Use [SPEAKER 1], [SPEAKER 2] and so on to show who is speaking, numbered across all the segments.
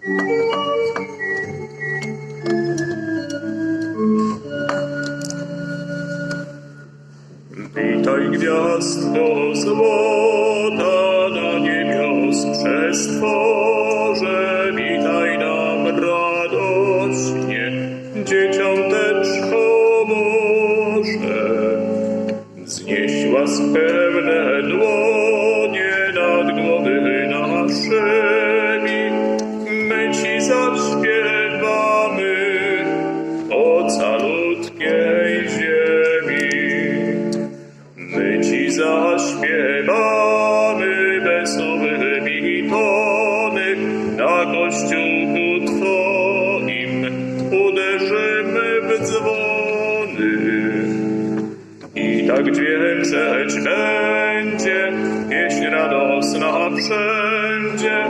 [SPEAKER 1] Witaj gwiazdko złota na niebios przestworze, witaj nam radośnie, dzieciąteczko Boże. Znieś łaskewne dłonie nad głowy naszymi, tak dźwięczeć będzie pieśń radosna wszędzie.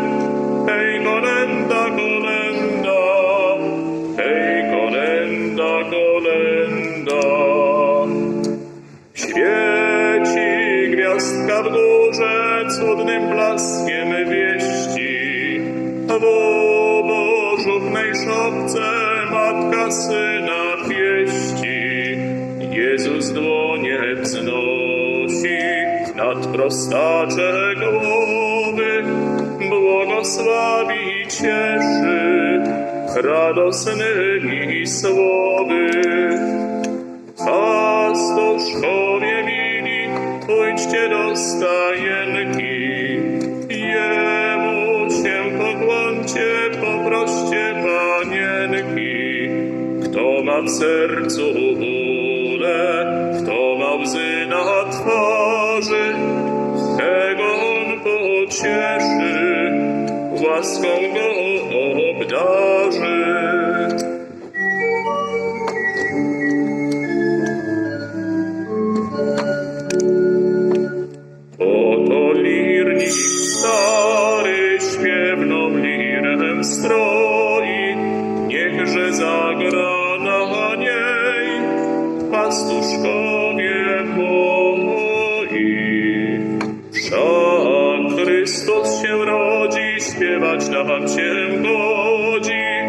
[SPEAKER 1] Hej, kolenda, kolenda, hej, kolenda, kolenda. Świeci gwiazdka w górze cudnym blaskiem wieści. W obożównej szopce matka syna nad prostacze głowy, błogosławi i cieszy radosnymi słowy. Pastuszkowie mili, pójdźcie do stajenki. Jemu się pokłoncie, poproście panienki. Kto ma w sercu pocieszy, łaską go obdarzy. Oto lirnik stary śpiewną lirę stroi, śpiewać nam Wam się godzi.